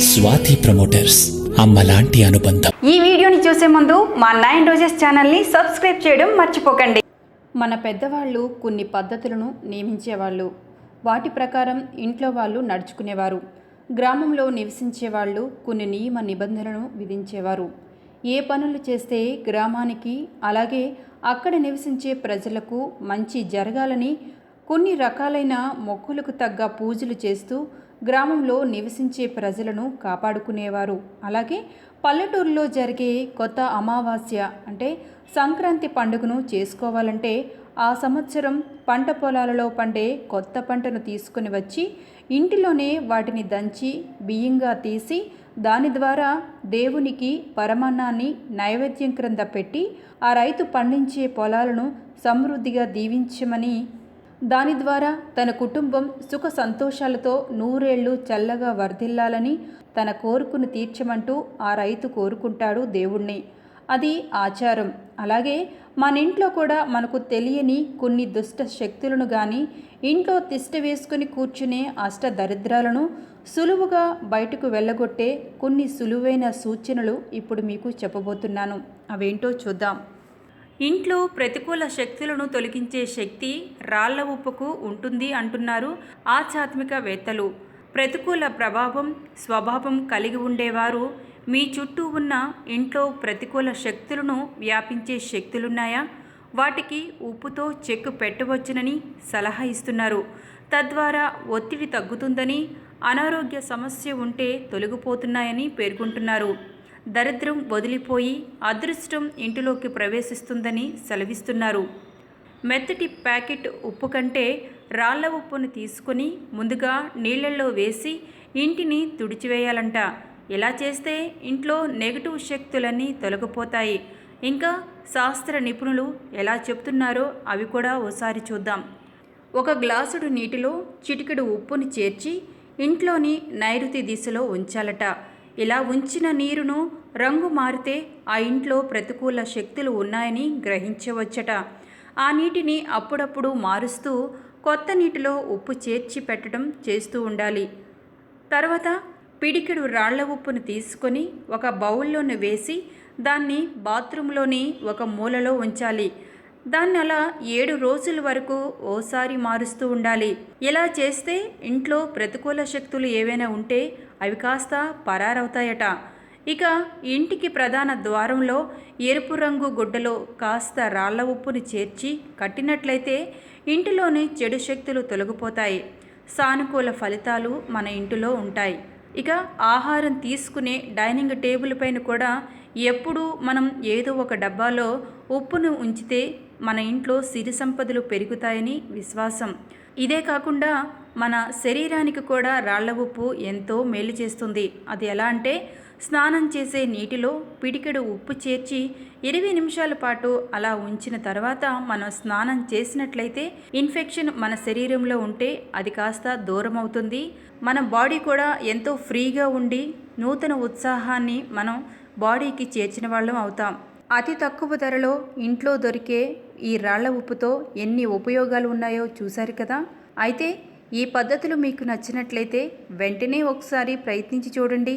Swathi promoters అమ్మలాంటి అనుబంధం. ఈ వీడియోని చూసే ముందు మా నైన్ రోజెస్ ఛానల్ని సబ్స్క్రైబ్ చేయడం మర్చిపోకండి. మన పెద్దవాళ్ళు కొన్ని పద్ధతులను నియమించేవాళ్ళు. వాటి ప్రకారం ఇంట్లో వాళ్ళు నడుచుకునేవారు. గ్రామంలో నివసించే వాళ్ళు కొన్ని నియమ నిబంధనలను విధించేవారు. ఏ పనులు చేస్తే గ్రామానికి అలాగే అక్కడ నివసించే ప్రజలకు మంచి జరగాలని కొన్ని రకాలైన మొక్కులకు తగ్గ పూజలు చేస్తూ గ్రామంలో నివసించే ప్రజలను కాపాడుకునేవారు. అలాగే పల్లెటూరులో జరిగే కొత్త అమావాస్య అంటే సంక్రాంతి పండుగను చేసుకోవాలంటే ఆ సంవత్సరం పంట పొలాలలో పండే కొత్త పంటను తీసుకుని వచ్చి ఇంటిలోనే వాటిని దంచి బియ్యంగా తీసి దాని ద్వారా దేవునికి పరమాన్నాన్ని నైవేద్యం క్రింద పెట్టి ఆ రైతు పండించే పొలాలను సమృద్ధిగా దీవించమని దాని ద్వారా తన కుటుంబం సుఖ సంతోషాలతో నూరేళ్ళు చల్లగా వర్ధిల్లాలని తన కోరుకును తీర్చమంటూ ఆ రైతు కోరుకుంటాడు దేవుణ్ణి. అది ఆచారం. అలాగే మన ఇంట్లో కూడా మనకు తెలియని కొన్ని దుష్ట శక్తులను కానీ ఇంట్లో తిష్ట వేసుకుని కూర్చునే అష్ట దరిద్రాలను సులువుగా బయటకు వెళ్ళగొట్టే కొన్ని సులువైన సూచనలు ఇప్పుడు మీకు చెప్పబోతున్నాను. అవేంటో చూద్దాం. ఇంట్లో ప్రతికూల శక్తులను తొలగించే శక్తి రాళ్ళ ఉప్పుకు ఉంటుంది అంటున్నారు ఆధ్యాత్మికవేత్తలు. ప్రతికూల ప్రభావం స్వభావం కలిగి ఉండేవారు. మీ చుట్టూ ఉన్న ఇంట్లో ప్రతికూల శక్తులను వ్యాపించే శక్తులున్నాయా? వాటికి ఉప్పుతో చెక్కు పెట్టవచ్చునని సలహా ఇస్తున్నారు. తద్వారా ఒత్తిడి తగ్గుతుందని అనారోగ్య సమస్య ఉంటే తొలగిపోతున్నాయని పేర్కొంటున్నారు. దరిద్రం వదిలిపోయి అదృష్టం ఇంటిలోకి ప్రవేశిస్తుందని సెలవిస్తున్నారు. మెత్తటి ప్యాకెట్ ఉప్పు కంటే రాళ్ళ ఉప్పును తీసుకొని ముందుగా నీళ్ళల్లో వేసి ఇంటిని తుడిచివేయాలంట. ఇలా చేస్తే ఇంట్లో నెగటివ్ శక్తులన్నీ తొలగిపోతాయి. ఇంకా శాస్త్ర నిపుణులు ఎలా చెప్తున్నారో అవి కూడా ఓసారి చూద్దాం. ఒక గ్లాసుడు నీటిలో చిటికెడు ఉప్పును చేర్చి ఇంట్లోని నైరుతి దిశలో ఉంచాలట. ఇలా ఉంచిన నీరును రంగు మారితే ఆ ఇంట్లో ప్రతికూల శక్తులు ఉన్నాయని గ్రహించవచ్చట. ఆ నీటిని అప్పుడప్పుడు మారుస్తూ కొత్త నీటిలో ఉప్పు చేర్చి పెట్టడం చేస్తూ ఉండాలి. తర్వాత పిడికెడు రాళ్ళ ఉప్పును తీసుకొని ఒక బౌల్లోని వేసి దాన్ని బాత్రూంలోని ఒక మూలలో ఉంచాలి. దాన్ని అలా ఏడు రోజుల వరకు ఓసారి మారుస్తూ ఉండాలి. ఇలా చేస్తే ఇంట్లో ప్రతికూల శక్తులు ఏవైనా ఉంటే అవి కాస్త పరారవుతాయట. ఇక ఇంటికి ప్రధాన ద్వారంలో ఎరుపు రంగు గుడ్డలో కాస్త రాళ్ళ ఉప్పుని చేర్చి కట్టినట్లయితే ఇంటిలోని చెడు శక్తులు తొలగిపోతాయి. సానుకూల ఫలితాలు మన ఇంటిలో ఉంటాయి. ఇక ఆహారం తీసుకునే డైనింగ్ టేబుల్ పైన కూడా ఎప్పుడూ మనం ఏదో ఒక డబ్బాలో ఉప్పును ఉంచితే మన ఇంట్లో సిరి సంపదలు పెరుగుతాయని విశ్వాసం. ఇదే కాకుండా మన శరీరానికి కూడా రాళ్ళ ఉప్పు ఎంతో మేలు చేస్తుంది. అది ఎలా అంటే స్నానం చేసే నీటిలో పిడికెడు ఉప్పు చేర్చి ఇరవై నిమిషాల పాటు అలా ఉంచిన తర్వాత మనం స్నానం చేసినట్లయితే ఇన్ఫెక్షన్ మన శరీరంలో ఉంటే అది కాస్త దూరం అవుతుంది మన బాడీ కూడా ఎంతో ఫ్రీగా ఉండి నూతన ఉత్సాహాన్ని మనం బాడీకి చేర్చిన వాళ్ళం అవుతాం. అతి తక్కువ ధరలో ఇంట్లో దొరికే ఈ రాళ్ళ ఉప్పుతో ఎన్ని ఉపయోగాలు ఉన్నాయో చూశారు కదా? అయితే ఈ పద్ధతులు మీకు నచ్చినట్లయితే వెంటనే ఒకసారి ప్రయత్నించి చూడండి.